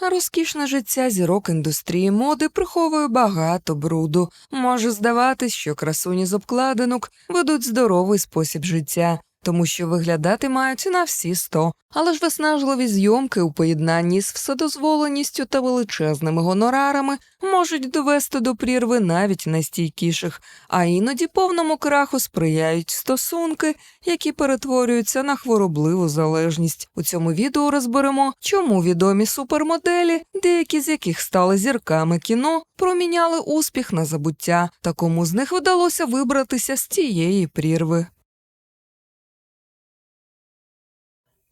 Розкішне життя зірок індустрії моди приховує багато бруду. Може здаватись, що красуні з обкладинок ведуть здоровий спосіб життя, тому що виглядати мають на всі сто. Але ж виснажливі зйомки у поєднанні з вседозволеністю та величезними гонорарами можуть довести до прірви навіть найстійкіших, а іноді повному краху сприяють стосунки, які перетворюються на хворобливу залежність. У цьому відео розберемо, чому відомі супермоделі, деякі з яких стали зірками кіно, проміняли успіх на забуття, та кому з них вдалося вибратися з цієї прірви.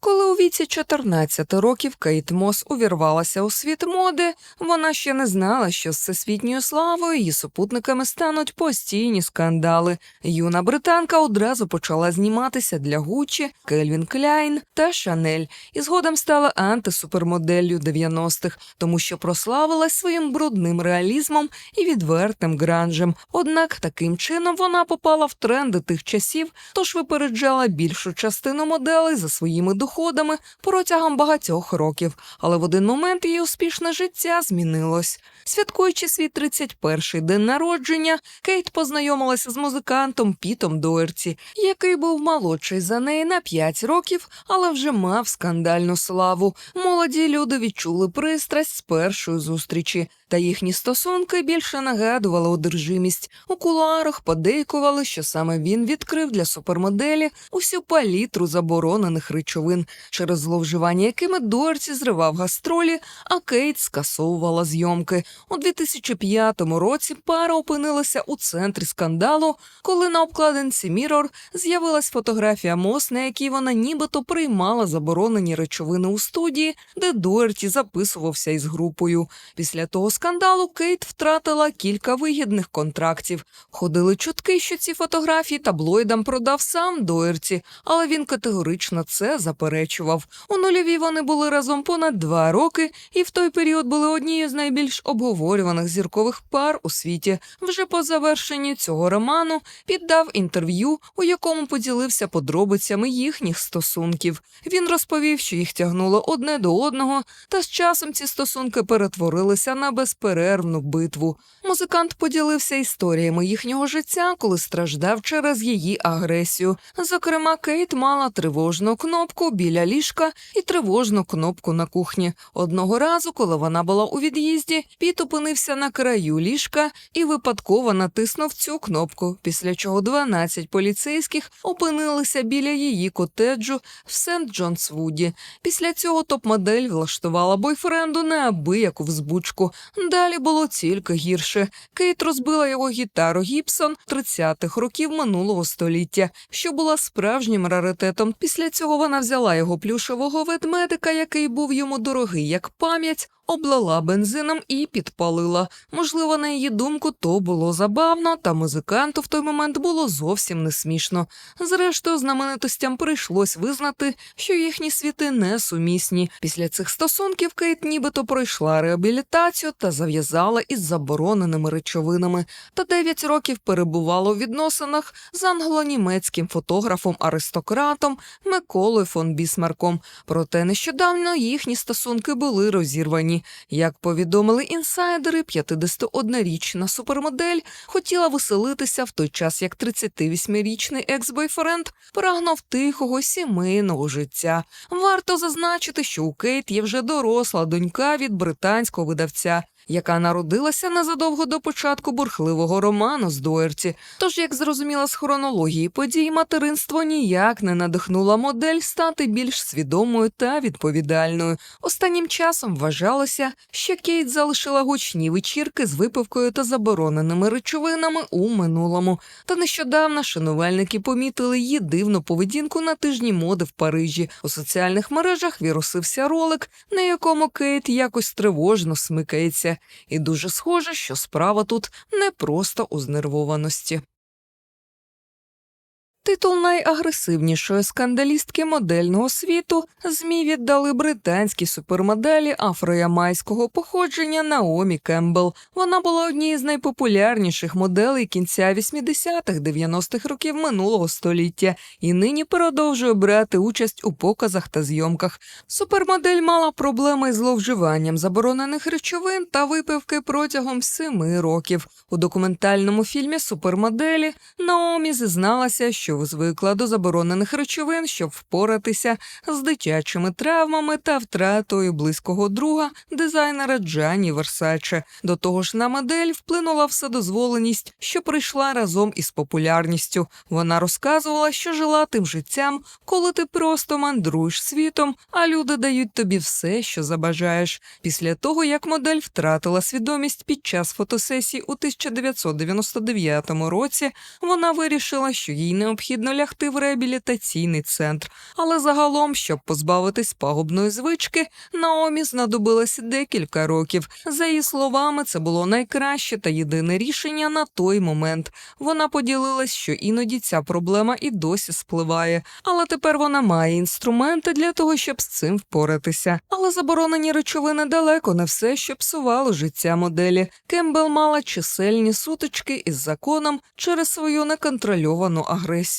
Коли у віці 14 років Кейт Мос увірвалася у світ моди, вона ще не знала, що з всесвітньою славою її супутниками стануть постійні скандали. Юна британка одразу почала зніматися для Гуччі, Кельвін Кляйн та Шанель, і згодом стала антисупермоделлю 90-х, тому що прославилась своїм брудним реалізмом і відвертим гранжем. Однак таким чином вона попала в тренди тих часів, тож випереджала більшу частину моделей за своїми доходами протягом багатьох років, але в один момент її успішне життя змінилось. Святкуючи свій 31-й день народження, Кейт познайомилася з музикантом Пітом Доерті, який був молодший за неї на 5 років, але вже мав скандальну славу. Молоді люди відчули пристрасть з першої зустрічі, та їхні стосунки більше нагадували одержимість. У кулуарах подейкували, що саме він відкрив для супермоделі усю палітру заборонених речовин, через зловживання якими Доерті зривав гастролі, а Кейт скасовувала зйомки. У 2005 році пара опинилася у центрі скандалу, коли на обкладинці Mirror з'явилась фотографія Мос, на якій вона нібито приймала заборонені речовини у студії, де Дуерті записувався із групою. Після того скандалу Кейт втратила кілька вигідних контрактів. Ходили чутки, що ці фотографії таблоїдам продав сам Дуерті, але він категорично це заперечував. У нульові вони були разом понад два роки, і в той період були однією з найбільш обговорюваних зіркових пар у світі. Вже по завершенні цього роману піддав інтерв'ю, у якому поділився подробицями їхніх стосунків. Він розповів, що їх тягнуло одне до одного, та з часом ці стосунки перетворилися на безперервну битву. Музикант поділився історіями їхнього життя, коли страждав через її агресію. Зокрема, Кейт мала тривожну кнопку біля ліжка і тривожну кнопку на кухні. Одного разу, коли вона була у від'їзді, Піт опинився на краю ліжка і випадково натиснув цю кнопку, після чого 12 поліцейських опинилися біля її котеджу в Сент-Джонсвуді. Після цього топ-модель влаштувала бойфренду неабияку взбучку. Далі було тільки гірше. Кейт розбила його гітару Гібсон 30-х років минулого століття, що була справжнім раритетом. Після цього вона взяла його плюшевого ведмедика, який був йому дорогий як пам'ять, облила бензином і підпалила. Можливо, на її думку, то було забавно, та музиканту в той момент було зовсім не смішно. Зрештою, знаменитостям прийшлось визнати, що їхні світи несумісні. Після цих стосунків Кейт нібито пройшла реабілітацію та зав'язала із забороненими речовинами, та дев'ять років перебувала у відносинах з англо-німецьким фотографом-аристократом Миколою фон Бісмарком. Проте нещодавно їхні стосунки були розірвані. Як повідомили інсайдери, 51-річна супермодель хотіла веселитися в той час, як 38-річний екс-бойфренд прагнув тихого сімейного життя. Варто зазначити, що у Кейт є вже доросла донька від британського видавця. Яка народилася незадовго до початку бурхливого роману з Дуерті. Тож, як зрозуміла з хронології подій, материнство ніяк не надихнула модель стати більш свідомою та відповідальною. Останнім часом вважалося, що Кейт залишила гучні вечірки з випивкою та забороненими речовинами у минулому. Та нещодавно шанувальники помітили її дивну поведінку на тижні моди в Парижі. У соціальних мережах вірусився ролик, на якому Кейт якось тривожно смикається. І дуже схоже, що справа тут не просто у знервованості. Титул найагресивнішої скандалістки модельного світу ЗМІ віддали британській супермоделі афроямайського походження Наомі Кембл. Вона була однією з найпопулярніших моделей кінця 80-х, 90-х років минулого століття і нині продовжує брати участь у показах та зйомках. Супермодель мала проблеми з зловживанням заборонених речовин та випивки протягом семи років. У документальному фільмі Супермоделі Наомі зізналася, що звикла до заборонених речовин, щоб впоратися з дитячими травмами та втратою близького друга дизайнера Джанні Версаче. До того ж, на модель вплинула вседозволеність, що прийшла разом із популярністю. Вона розказувала, що жила тим життям, коли ти просто мандруєш світом, а люди дають тобі все, що забажаєш. Після того, як модель втратила свідомість під час фотосесії у 1999 році, вона вирішила, що їй необхідно лягти в реабілітаційний центр. Але загалом, щоб позбавитись пагубної звички, Наомі знадобилось декілька років. За її словами, це було найкраще та єдине рішення на той момент. Вона поділилась, що іноді ця проблема і досі спливає, але тепер вона має інструменти для того, щоб з цим впоратися. Але заборонені речовини далеко не все, що псувало життя моделі. Кембл мала чисельні сутички із законом через свою неконтрольовану агресію.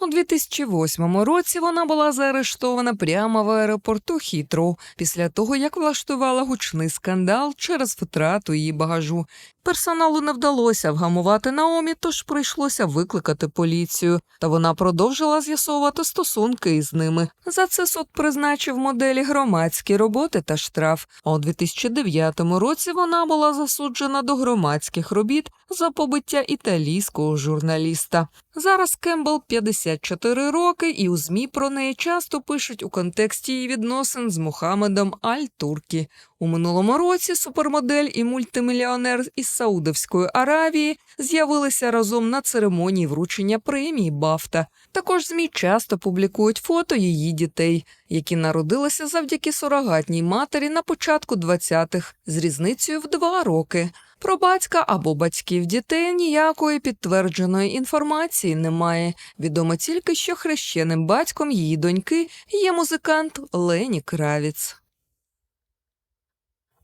У 2008 році вона була заарештована прямо в аеропорту Хітро після того, як влаштувала гучний скандал через втрату її багажу. Персоналу не вдалося вгамувати Наомі, тож прийшлося викликати поліцію, та вона продовжила з'ясовувати стосунки із ними. За це суд призначив моделі громадські роботи та штраф. А у 2009 році вона була засуджена до громадських робіт за побиття італійського журналіста. Зараз Кембл 54 роки, і у ЗМІ про неї часто пишуть у контексті її відносин з Мухаммедом Аль-Туркі. У минулому році супермодель і мультимільйонер із Саудовської Аравії з'явилися разом на церемонії вручення премії Бафта. Також ЗМІ часто публікують фото її дітей, які народилися завдяки сурогатній матері на початку 20-х з різницею в два роки. Про батька або батьків дітей ніякої підтвердженої інформації немає. Відомо тільки, що хрещеним батьком її доньки є музикант Лені Кравіц.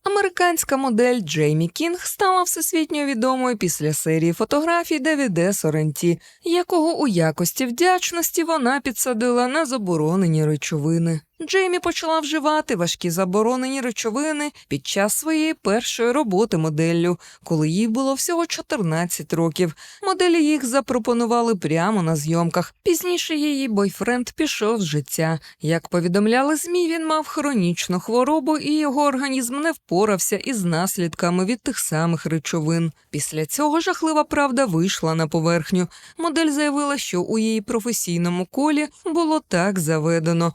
Американська модель Джеймі Кінг стала всесвітньо відомою після серії фотографій Девіде Соренті, якого у якості вдячності вона підсадила на заборонені речовини. Джеймі почала вживати важкі заборонені речовини під час своєї першої роботи моделлю, коли їй було всього 14 років. Моделі їх запропонували прямо на зйомках. Пізніше її бойфренд пішов з життя. Як повідомляли ЗМІ, він мав хронічну хворобу, і його організм не впорався із наслідками від тих самих речовин. Після цього жахлива правда вийшла на поверхню. Модель заявила, що у її професійному колі було так заведено.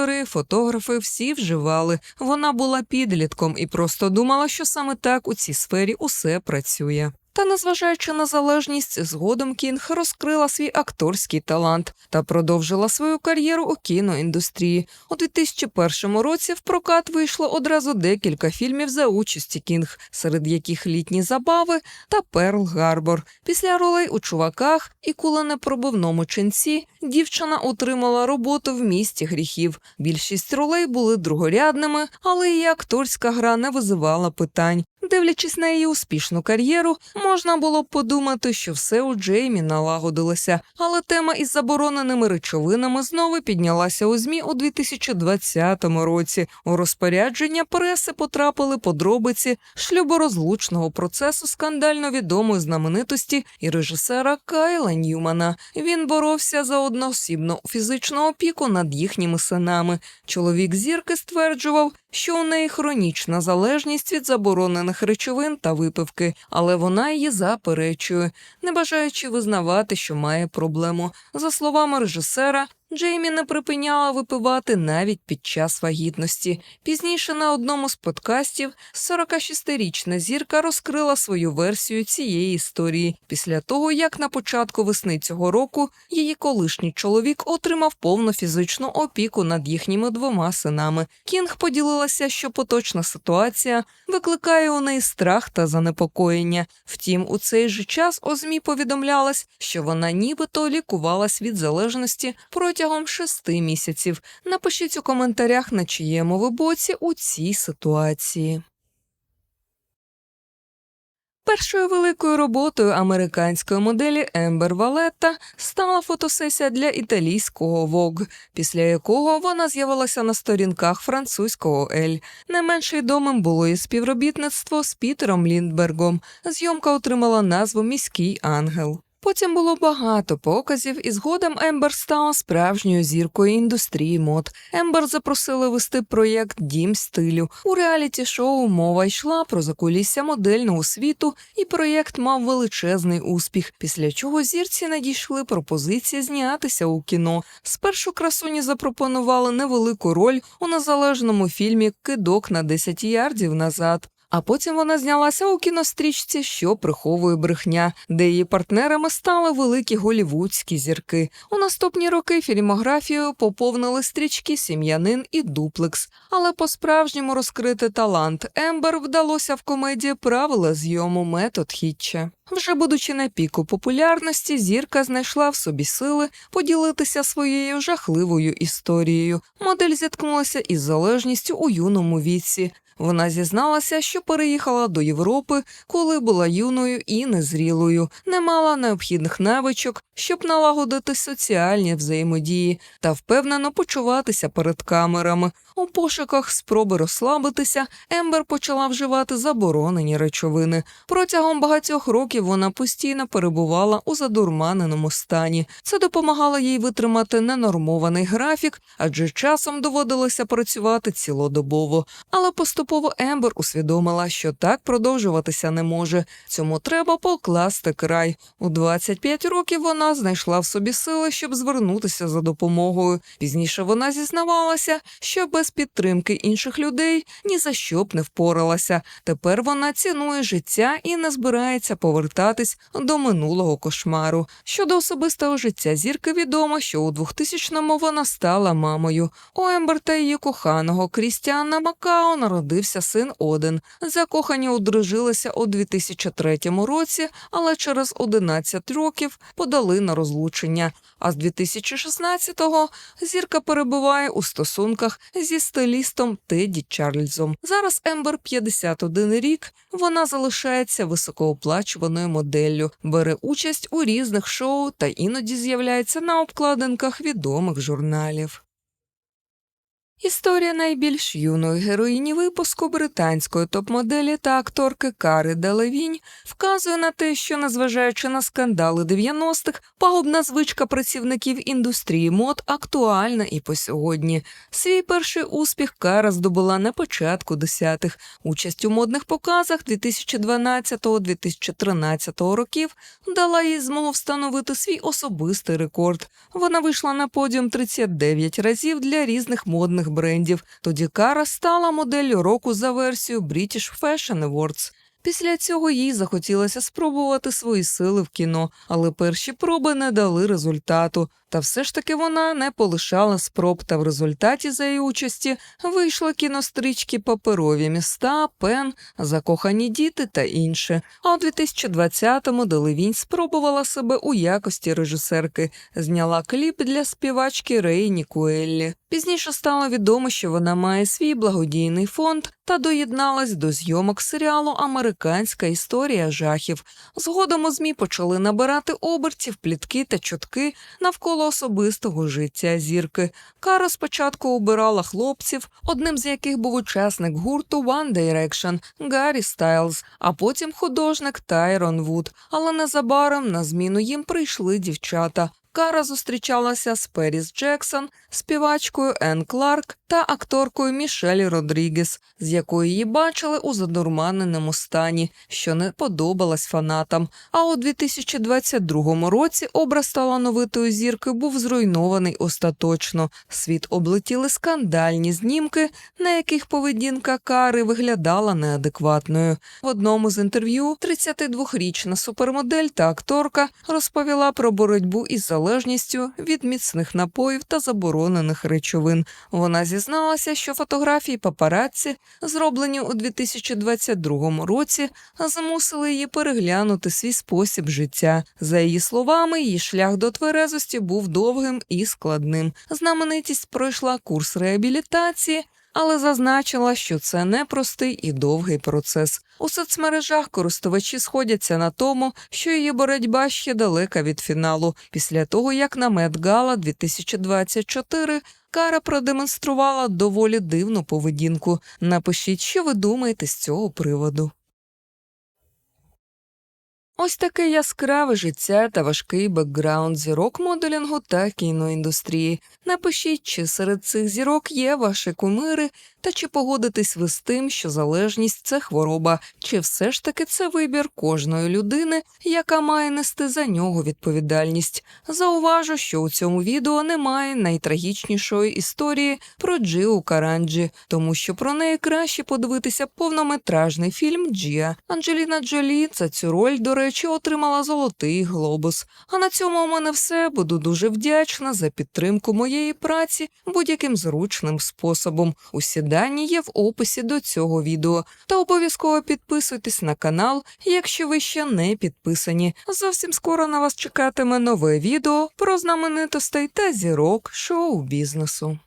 Редактори, фотографи всі вживали. Вона була підлітком і просто думала, що саме так у цій сфері усе працює. Та, незважаючи на залежність, згодом Кінг розкрила свій акторський талант та продовжила свою кар'єру у кіноіндустрії. У 2001 році в прокат вийшло одразу декілька фільмів за участі Кінг, серед яких літні забави та Перл Гарбор. Після ролей у чуваках і куленепробивному ченці дівчина отримала роботу в місті гріхів. Більшість ролей були другорядними, але її акторська гра не визивала питань. Дивлячись на її успішну кар'єру, можна було б подумати, що все у Джеймі налагодилося, але тема із забороненими речовинами знову піднялася у змі у 2020 році. У розпорядження преси потрапили подробиці шлюборозлучного процесу скандально відомої знаменитості і режисера Кайла Ньюмана. Він боровся за одноосібну фізичну опіку над їхніми синами. Чоловік зірки стверджував, що у неї хронічна залежність від заборонених речовин та випивки, але вона її заперечує, не бажаючи визнавати, що має проблему. За словами режисера, Джеймі не припиняла випивати навіть під час вагітності. Пізніше на одному з подкастів 46-річна зірка розкрила свою версію цієї історії після того, як на початку весни цього року її колишній чоловік отримав повну фізичну опіку над їхніми двома синами. Кінг поділилася, що поточна ситуація викликає у неї страх та занепокоєння. Втім, у цей же час у ЗМІ повідомлялось, що вона нібито лікувалась від залежності протягом шести місяців. Напишіть у коментарях, на чиєму ви боці у цій ситуації. Першою великою роботою американської моделі Ембер Валетта стала фотосесія для італійського Vogue, після якого вона з'явилася на сторінках французького Ель. Не менш відомим було і співробітництво з Пітером Ліндбергом. Зйомка отримала назву Міський ангел. Потім було багато показів, і згодом Ембер стала справжньою зіркою індустрії мод. Ембер запросили вести проєкт Дім стилю. У реаліті шоу мова йшла про закулісся модельного світу, і проєкт мав величезний успіх. Після чого зірці надійшли пропозиції знятися у кіно. Спершу красуні запропонували невелику роль у незалежному фільмі Кидок на 10 ярдів назад. А потім вона знялася у кінострічці, що приховує брехня, де її партнерами стали великі голівудські зірки. У наступні роки фільмографію поповнили стрічки Сім'янин і Дуплекс. Але по-справжньому розкрити талант Ембер вдалося в комедії Правила зйому метод Хітча. Вже будучи на піку популярності, зірка знайшла в собі сили поділитися своєю жахливою історією. Модель зіткнулася із залежністю у юному віці. Вона зізналася, що переїхала до Європи, коли була юною і незрілою, не мала необхідних навичок, щоб налагодити соціальні взаємодії та впевнено почуватися перед камерами. У пошуках спроби розслабитися Ембер почала вживати заборонені речовини. Протягом багатьох років вона постійно перебувала у задурманеному стані. Це допомагало їй витримати ненормований графік, адже часом доводилося працювати цілодобово. Але поступово Ембер усвідомила, що так продовжуватися не може. Цьому треба покласти край. У 25 років вона знайшла в собі сили, щоб звернутися за допомогою. Пізніше вона зізнавалася, що без підтримки інших людей ні за що б не впоралася. Тепер вона цінує життя і не збирається повертатись до минулого кошмару. Щодо особистого життя зірки відомо, що у 2000-му вона стала мамою. У Ембер та її коханого Крістіана Макао народився син Оден. Закохані одружилися у 2003 році, але через 11 років подали на розлучення. А з 2016-го зірка перебуває у стосунках зі стилістом Теді Чарльзом. Зараз Ембер 51 рік. Вона залишається високооплачуваною моделлю, бере участь у різних шоу та іноді з'являється на обкладинках відомих журналів. Історія найбільш юної героїні випуску британської топ-моделі та акторки Кари Делевінь вказує на те, що, незважаючи на скандали 90-х, пагубна звичка працівників індустрії мод актуальна і по сьогодні. Свій перший успіх Кара здобула на початку десятих. Участь у модних показах 2012-2013 років дала їй змогу встановити свій особистий рекорд. Вона вийшла на подіум 39 разів для різних модних брендів. Тоді Кара стала моделлю року за версією British Fashion Awards. Після цього їй захотілося спробувати свої сили в кіно, але перші проби не дали результату. Та все ж таки вона не полишала спроб, та в результаті за її участі вийшли кінострічки Паперові міста, Пен, Закохані діти та інше. А у 2020-му Делевінь спробувала себе у якості режисерки, зняла кліп для співачки Рейні Куеллі. Пізніше стало відомо, що вона має свій благодійний фонд та доєдналась до зйомок серіалу Американська історія жахів. Згодом у ЗМІ почали набирати обертів, плітки та чутки навколо особистого життя зірки. Кара спочатку обирала хлопців, одним з яких був учасник гурту One Direction Гаррі Стайлз, а потім художник Тайрон Вуд. Але незабаром на зміну їм прийшли дівчата. Кара зустрічалася з Періс Джексон, співачкою Енн Кларк та акторкою Мішель Родрігес, з якою її бачили у задурманеному стані, що не подобалась фанатам. А у 2022 році образ талановитої зірки був зруйнований остаточно. Світ облетіли скандальні знімки, на яких поведінка Кари виглядала неадекватною. В одному з інтерв'ю 32-річна супермодель та акторка розповіла про боротьбу із залежністю від міцних напоїв та заборонених речовин. Вона зізналася, що фотографії папараці, зроблені у 2022 році, змусили її переглянути свій спосіб життя. За її словами, її шлях до тверезості був довгим і складним. Знаменитість пройшла курс реабілітації. Але зазначила, що це непростий і довгий процес. У соцмережах користувачі сходяться на тому, що її боротьба ще далека від фіналу. Після того, як на Медгала 2024 Кара продемонструвала доволі дивну поведінку. Напишіть, що ви думаєте з цього приводу. Ось таке яскраве життя та важкий бекграунд зірок моделінгу та кіноіндустрії. Напишіть, чи серед цих зірок є ваші кумири, та чи погодитесь ви з тим, що залежність це хвороба, чи все ж таки це вибір кожної людини, яка має нести за нього відповідальність. Зауважу, що у цьому відео немає найтрагічнішої історії про Джиу Каранджі, тому що про неї краще подивитися повнометражний фільм Джіа. Анджеліна Джолі за цю роль, до речі, отримала золотий глобус. А на цьому у мене все. Буду дуже вдячна за підтримку моєї праці будь-яким зручним способом. Усі дані є в описі до цього відео. Та обов'язково підписуйтесь на канал, якщо ви ще не підписані. Зовсім скоро на вас чекатиме нове відео про знаменитостей та зірок шоу-бізнесу.